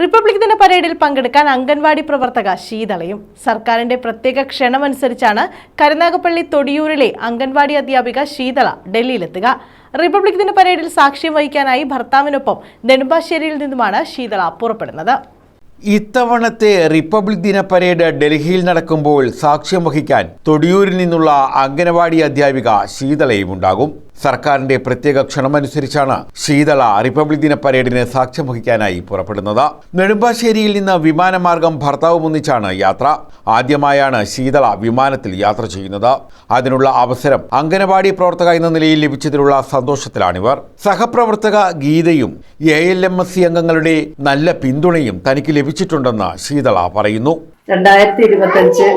Republic ദിന പരേഡിൽ പങ്കെടുക്കാൻ അംഗൻവാടി പ്രവർത്തക ശീതളയും. സർക്കാരിന്റെ പ്രത്യേക ക്ഷണമനുസരിച്ചാണ് കരുനാഗപ്പള്ളി തൊടിയൂരിലെ അംഗൻവാടി അധ്യാപിക ശീതള ഡൽഹിയിലെത്തുക. റിപ്പബ്ലിക് ദിന പരേഡിൽ സാക്ഷ്യം വഹിക്കാനായി ഭർത്താവിനൊപ്പം നെടുമ്പാശ്ശേരിയിൽ നിന്നുമാണ് ശീതള പുറപ്പെടുന്നത്. ഇത്തവണത്തെ റിപ്പബ്ലിക് ദിന പരേഡ് ഡൽഹിയിൽ നടക്കുമ്പോൾ സാക്ഷ്യം വഹിക്കാൻ തൊടിയൂരിൽ നിന്നുള്ള അംഗനവാടി അധ്യാപിക ശീതളയും ഉണ്ടാകും. സർക്കാരിന്റെ പ്രത്യേക ക്ഷണമനുസരിച്ചാണ് ശീതള റിപ്പബ്ലിക് ദിന പരേഡിന് സാക്ഷ്യം വഹിക്കാനായി പുറപ്പെടുന്നത്. നെടുമ്പാശ്ശേരിയിൽ നിന്ന് വിമാനമാർഗം ഭർത്താവും ഒന്നിച്ചാണ് യാത്ര. ആദ്യമായാണ് ശീതള വിമാനത്തിൽ യാത്ര ചെയ്യുന്നത്. അതിനുള്ള അവസരം അംഗനവാടി പ്രവർത്തക എന്ന നിലയിൽ ലഭിച്ചതിലുള്ള സന്തോഷത്തിലാണിവർ. സഹപ്രവർത്തക ഗീതയും A L M S C അംഗങ്ങളുടെ നല്ല പിന്തുണയും തനിക്ക് ലഭിച്ചിട്ടുണ്ടെന്ന് ശീതള പറയുന്നു. രണ്ടായിരത്തി ഇരുപത്തഞ്ച്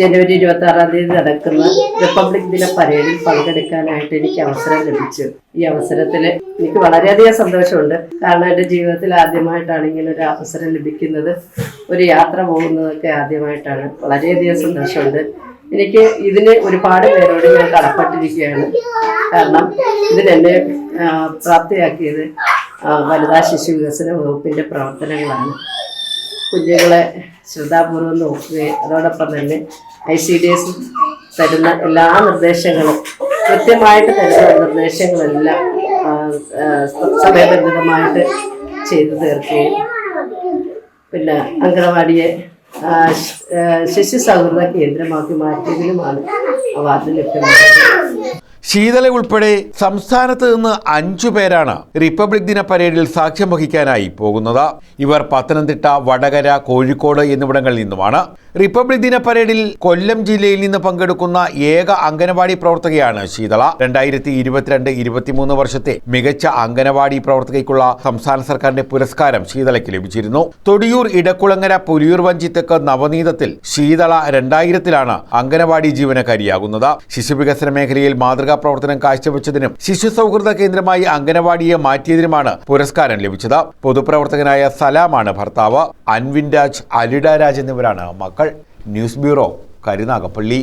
ജനുവരി ഇരുപത്തി ആറാം തീയതി നടക്കുന്ന റിപ്പബ്ലിക് ദിന പരേഡിൽ പങ്കെടുക്കാനായിട്ട് എനിക്ക് അവസരം ലഭിച്ചു. ഈ അവസരത്തിൽ എനിക്ക് വളരെയധികം സന്തോഷമുണ്ട്. കാരണം എന്റെ ജീവിതത്തിൽ ആദ്യമായിട്ടാണ് ഇങ്ങനെ ഒരു അവസരം ലഭിക്കുന്നത്. ഒരു യാത്ര പോകുന്നതൊക്കെ ആദ്യമായിട്ടാണ്. വളരെയധികം സന്തോഷമുണ്ട്. എനിക്ക് ഇതിന് ഒരുപാട് പേരോട് ഞാൻ കടപ്പെട്ടിരിക്കുകയാണ്. കാരണം ഇതിനെന്നെ പ്രാപ്തിയാക്കിയത് വനിതാ ശിശു വികസന വകുപ്പിന്റെ പ്രവർത്തനങ്ങളാണ്. കുഞ്ഞുങ്ങളെ ശ്രദ്ധാപൂർവം നോക്കുകയും അതോടൊപ്പം തന്നെ ഐ സി ഡി എസ് തരുന്ന എല്ലാ നിർദ്ദേശങ്ങളും കൃത്യമായിട്ട് തരുന്ന നിർദ്ദേശങ്ങളെല്ലാം സമയബന്ധിതമായിട്ട് ചെയ്തു തീർക്കുകയും പിന്നെ അങ്കണവാടിയെ ശിശു സൗഹൃദ കേന്ദ്രമാക്കി മാറ്റിയതിനുമാണ് അവാർഡ് ലഭ്യമായത് ശീതള ഉൾപ്പെടെ സംസ്ഥാനത്ത് നിന്ന് അഞ്ചു പേരാണ് റിപ്പബ്ലിക് ദിന പരേഡിൽ സാക്ഷ്യം വഹിക്കാനായി പോകുന്നത്. ഇവർ പത്തനംതിട്ട വടകര കോഴിക്കോട് എന്നിവിടങ്ങളിൽ നിന്നുമാണ്. റിപ്പബ്ലിക് ദിന പരേഡിൽ കൊല്ലം ജില്ലയിൽ നിന്ന് പങ്കെടുക്കുന്ന ഏക അംഗനവാടി പ്രവർത്തകയാണ് ശീതള. രണ്ടായിരത്തി ഇരുപത്തിരണ്ട് ഇരുപത്തിമൂന്ന് വർഷത്തെ മികച്ച അംഗനവാടി പ്രവർത്തകയ്ക്കുള്ള സംസ്ഥാന സർക്കാരിന്റെ പുരസ്കാരം ശീതളയ്ക്ക് ലഭിച്ചിരുന്നു. തൊടിയൂർ ഇടക്കുളങ്ങര പുലിയൂർ വഞ്ചിത്തക്ക് നവനീതത്തിൽ ശീതള രണ്ടായിരത്തിലാണ് അംഗനവാടി ജീവനക്കാരിയാകുന്നത്. ശിശുവികസന മേഖലയിൽ മാതൃകാ പ്രവർത്തനം കാഴ്ചവെച്ചതിനും ശിശു സൗഹൃദ കേന്ദ്രമായി അംഗനവാടിയെ മാറ്റിയതിനുമാണ് പുരസ്കാരം ലഭിച്ചത്. പൊതുപ്രവർത്തകനായ സലാമാണ് ഭർത്താവ്. അൻവിൻ രാജ് അലിഡ രാജ് എന്നിവരാണ് മക്കൾ. News bureau Karunagappally.